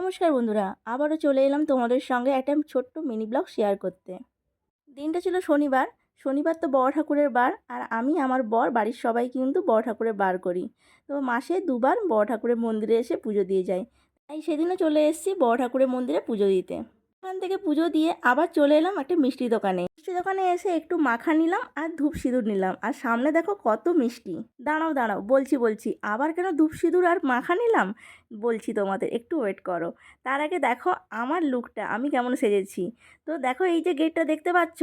নমস্কার বন্ধুরা, আবারও চলে এলাম তোমাদের সঙ্গে একটা ছোট্ট মিনি ব্লগ শেয়ার করতে। দিনটা ছিল শনিবার শনিবার তো বড় ঠাকুরের বার, আর আমি আমার বর, বাড়ির সবাই কিন্তু বড় ঠাকুরের বার করি। তো মাসে দুবার বড় ঠাকুরের মন্দিরে এসে পুজো দিয়ে যাই। তাই সেদিনও চলে এসেছি বড় ঠাকুরের মন্দিরে পুজো দিতে। ওখান থেকে পুজো দিয়ে আবার চলে এলাম একটা মিষ্টি দোকানে। মিষ্টি দোকানে এসে একটু মাখা নিলাম আর ধূপ সিঁদুর নিলাম। আর সামনে দেখো কত মিষ্টি। দাঁড়াও দাঁড়াও, বলছি বলছি, আবার কেন ধূপ সিঁদুর আর মাখা নিলাম? বলছি তোমাদের, একটু ওয়েট করো। তার আগে দেখো আমার লুকটা আমি কেমন সেজেছি। তো দেখো এই যে গেটটা দেখতে পাচ্ছ,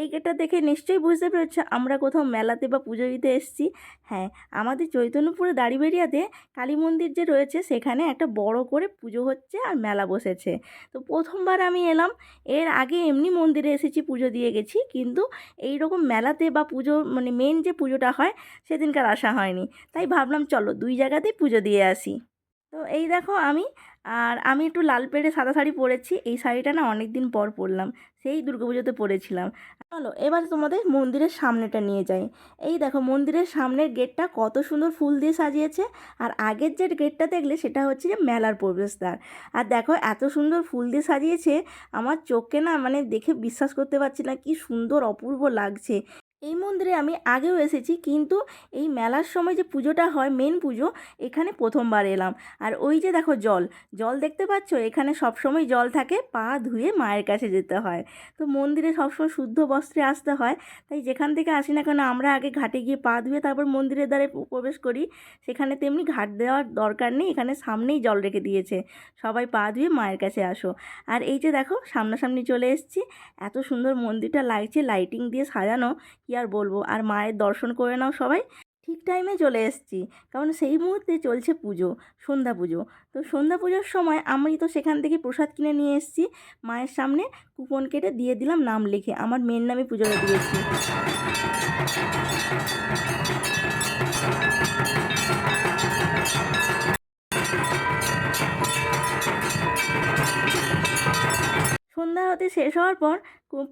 এই গেটটা দেখে নিশ্চয়ই বুঝতে পেরেছ আমরা কোথাও মেলাতে বা পুজো দিতে এসেছি। হ্যাঁ আমাদের চৈতন্যপুরে দাড়িবেরিয়াতে কালী মন্দির যে রয়েছে, সেখানে একটা বড় করে পুজো হচ্ছে আর মেলা বসেছে। তো প্রথমবার আমি এলাম। এর আগে এমনি মন্দিরে এসেছি, পুজো দিয়ে গেছি। কিন্তু এই রকম মেলাতে বা পুজো মানে মেন যে পুজোটা হয়, সেদিনকার আসা হয়নি। তাই ভাবলাম, চলো দুই জায়গাতেই পুজো দিয়ে আসি। তো এই দেখো আমি, আর আমি একটু লাল পেড়ে সাদা শাড়ি পরেছি। এই শাড়িটা না অনেক দিন পর পরলাম, সেই দুর্গাপুজোতে পরেছিলাম। চলো, এবার তোমাদের মন্দিরের সামনেটা নিয়ে যাই। এই দেখো, মন্দিরের সামনের গেটটা কত সুন্দর ফুল দিয়ে সাজিয়েছে, আর আগের যে গেটটা দেখলে সেটা হচ্ছে যে মেলার প্রবেশদ্বার। আর দেখো, এত সুন্দর ফুল দিয়ে সাজিয়েছে, আমার চোখকে না মানে দেখে বিশ্বাস করতে পারছি না, কি সুন্দর অপূর্ব লাগছে। এই মন্দিরে আমি আগেও এসেছি, কিন্তু এই মেলার সময় যে পুজোটা হয় মেন পুজো, এখানে প্রথমবার এলাম। আর ওই যে দেখো জল জল দেখতে পাচ্ছ? এখানে সবসময় জল থাকে, পা ধুয়ে মায়ের কাছে যেতে হয়। তো মন্দিরে সবসময় শুদ্ধ বস্ত্রে আসতে হয়। তাই যেখান থেকে আসি না কেন, আমরা আগে ঘাটে গিয়ে পা ধুয়ে তারপর মন্দিরের দ্বারে প্রবেশ করি। সেখানে তেমনি ঘাট দেওয়ার দরকার নেই, এখানে সামনেই জল রেখে দিয়েছে। সবাই পা ধুয়ে মায়ের কাছে আসো। আর এই যে দেখো, সামনাসামনি চলে এসেছি। এত সুন্দর মন্দিরটা লাগছে লাইটিং দিয়ে সাজানো। কী আর বলব? আর মায়ের দর্শন করে নাও সবাই। ঠিক টাইমে চলে এসেছি। কারণ সেই মুহূর্তে চলছে পুজো, সন্ধ্যা পুজো। তো সন্ধ্যা পুজোর সময় আমি তো সেখান থেকে প্রসাদ কিনে নিয়ে এসেছি। মায়ের সামনে কুপন কেটে দিয়ে দিলাম নাম লিখে। আমার মেয়ের নামে পুজোটা দিয়েছি সন্ধ্যা হতে শেষ হওয়ার পর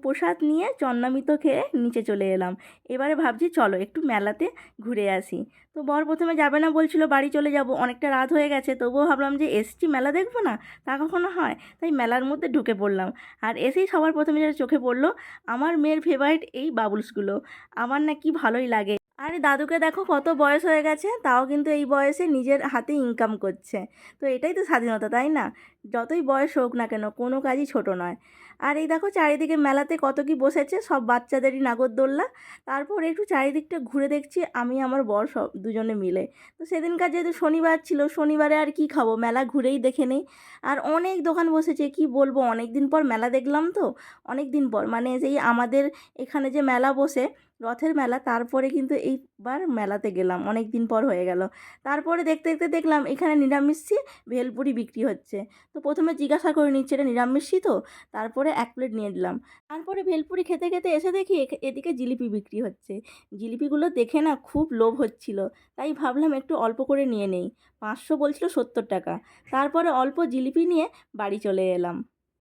প্রসাদ নিয়ে চন্নামিত খেয়ে নিচে চলে এলাম। এবারে ভাবছি চলো একটু মেলাতে ঘুরে আসি। তো বর প্রথমে যাবে না বলছিল, বাড়ি চলে যাব। অনেকটা রাত হয়ে গেছে, তবুও ভাবলাম যে এসছি মেলা দেখব না? তা কখনো হয়? তাই মেলার মধ্যে ঢুকে পড়লাম। আর এসেই সবার প্রথমে যেটা চোখে পড়ল, আমার মেয়ের ফেভারিট এই বাবুলসগুলো। আমার না কি ভালোই লাগে। আরে দাদুকে দেখো কত বয়স হয়ে গেছে, তাও কিন্তু এই বয়সে নিজের হাতে ইনকাম করছে। তো এটাই তো স্বাধীনতা, তাই না? যতই বয়স হোক না কেন, কোনো কাজই ছোট নয়। আর এই দেখো চারিদিকে মেলাতে কত কি বসেছে, সব বাচ্চাদেরই নাগরদোল্লা। তারপর একটু চারিদিকটা ঘুরে দেখছি, আমি, আমার বর সব দুজনে মিলে। তো সেদিনকার যেহেতু শনিবার ছিল, শনিবারে আর কি খাব? মেলা ঘুরেই দেখে নেই। আর অনেক দোকান বসেছে, কি বলব? অনেক দিন পর মেলা দেখলাম তো অনেক দিন পর। মানে যেই আমাদের এখানে যে মেলা বসে রথের মেলা। তারপরে কিন্তু এইবার মেলাতে গেলাম অনেক দিন পর হয়ে গেল। তারপরে দেখতে দেখতে দেখলাম এখানে নিরামিষি ভেলপুরি বিক্রি হচ্ছে। তো প্রথমে জিজ্ঞাসা করে নিচ্ছে, এটা নিরামিষই তো? তারপরে এক প্লেট নিয়ে নিলাম। তারপরে ভেলপুরি খেতে খেতে এসে দেখি এদিকে জিলিপি বিক্রি হচ্ছে। জিলিপিগুলো দেখে না খুব লোভ হচ্ছিল। তাই ভাবলাম একটু অল্প করে নিয়ে নেই। পাঁচশো বলছিল সত্তর টাকা। তারপরে অল্প জিলিপি নিয়ে বাড়ি চলে এলাম।